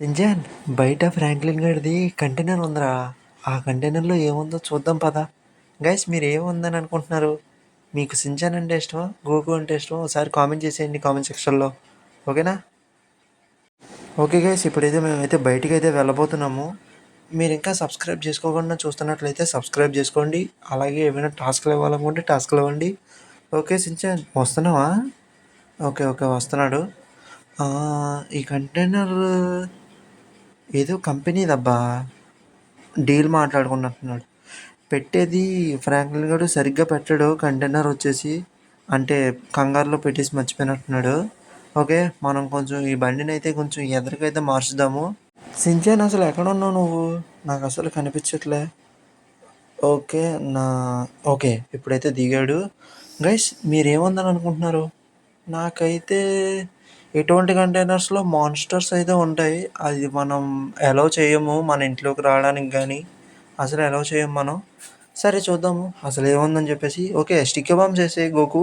సింజాన్ బయట Franklin గడిది container ఉందిరా. ఆ కంటైనర్లో ఏముందో చూద్దాం పదా. గైస్ మీరు ఏముందని అనుకుంటున్నారు? మీకు సింజాన్ అంటే ఇష్టమా? గోకు అంటే ఇష్టమా? ఒకసారి కామెంట్ చేసేయండి కామెంట్ సెక్షన్లో. ఓకేనా? ఓకే గైస్ ఇప్పుడైతే మేమైతే బయటికి అయితే వెళ్ళబోతున్నాము. మీరు ఇంకా సబ్స్క్రైబ్ చేసుకోకుండా చూస్తున్నట్లయితే సబ్స్క్రైబ్ చేసుకోండి. అలాగే ఏమైనా టాస్క్లు ఇవ్వాలనుకుంటే టాస్క్లు ఇవ్వండి ఓకే సించాన్ వస్తున్నావా? ఓకే ఓకే వస్తున్నాడు. ఈ కంటైనర్ ఏదో కంపెనీ దబ్బా డీల్ మాట్లాడుకున్నట్టున్నాడు. పెట్టేది ఫ్రాంక్లిన్ గడు సరిగ్గా పెట్టాడు. కంటైనర్ వచ్చేసి అంటే కంగారులో పెట్టేసి మర్చిపోయినట్టున్నాడు. ఓకే మనం కొంచెం ఈ బండిని అయితే కొంచెం ఎదరికైతే మార్చుదాము. సించాన్ అసలు ఎక్కడ ఉన్నావు నువ్వు? నాకు అసలు కనిపించట్లే. ఓకే నా ఓకే ఇప్పుడైతే దిగాడు. గైస్ మీరేముందని అనుకుంటున్నారు నాకైతే ఎటువంటి కంటైనర్స్లో మాన్స్టర్స్ అయితే ఉంటాయి. అది మనం అలౌ చేయము. మన ఇంట్లోకి రావడానికి కానీ అసలు అలౌ చేయము మనం. సరే చూద్దాము. అసలు ఏముందని చెప్పేసి. ఓకే స్టిక్ బాంబ్స్ వేసే గోకు.